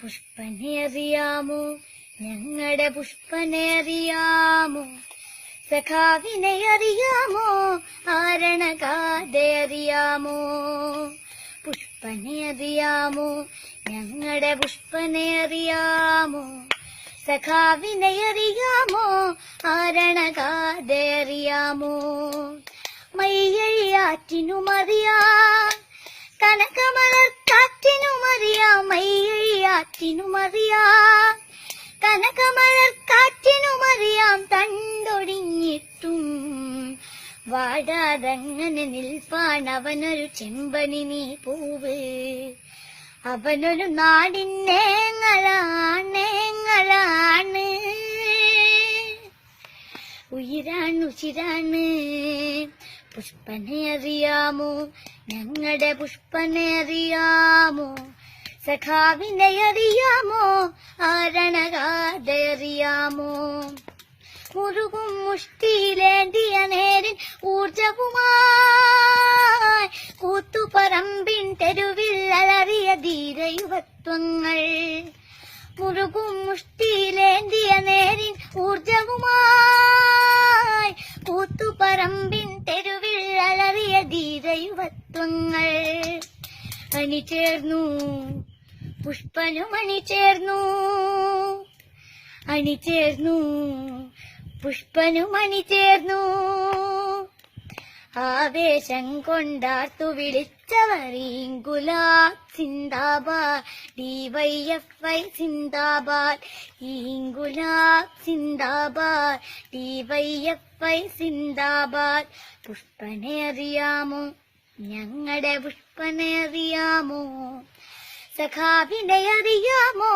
പുഷ്പനെ അറിയാമോ ഞങ്ങളുടെ പുഷ്പനെ അറിയാമോ സഖാവിനെ അറിയാമോ? ആരണകാതെ അറിയാമോ പുഷ്പനെ അറിയാമോ ഞങ്ങളുടെ പുഷ്പനെ അറിയാമോ? സഖാവിനെ അറിയാമോ ആരണകാതെ അറിയാമോ മയ്യഴിയാറ്റിനുമറിയാം കനകമലർക്കാറ്റിനുമറിയാം കനകമലർ കാറ്റിനുമറിയാം തണ്ടൊടിഞ്ഞിട്ടും. വാടാതങ്ങനെ നിൽപ്പാൻ അവനൊരു ചെമ്പനി നീ പൂവ്. അവനൊരു നാടിന്നേങ്ങളാണേങ്ങളാണ് ഉയരാണ് ഉചിരാണ് പുഷ്പനെ അറിയാമോ? ഞങ്ങളുടെ പുഷ്പനെ അറിയാമോ? സഖാവിനെ അറിയാമോ ആരണകാതെ അറിയാമോ മുറുകും മുഷ്ടിയിലേന്തിയ നേരിൻ ഊർജവുമായി കൂത്തുപറമ്പിൻ തെരുവിൽ അലറിയ ധീരയുവത്വങ്ങൾ. മുറുകും മുഷ്ടിയിലേന്തിയ നേരിൻ ഊർജവുമായി കൂത്തുപറമ്പിൻ തെരുവിൽ അലറിയ ധീരയുവത്വങ്ങൾ. അണിചേർന്നു പുഷ്പനും അണിചേർന്നു അണിചേർന്നു പുഷ്പനും അണിചേർന്നു ആവേശം കൊണ്ടാർത്തു വിളിച്ചവർ ഇങ്കുലാബ് സിന്ദാബാദ് ഡിവൈഎഫ്ഐ സിന്ദാബാദ് ഇങ്കുലാബ് സിന്ദാബാദ് ഡിവൈഎഫ്ഐ സിന്ദാബാദ് പുഷ്പനെ അറിയാമോ? ഞങ്ങളുടെ പുഷ്പനെ അറിയാമോ? സഖാവിനെ അറിയാമോ ആരണകാതെ അറിയാമോ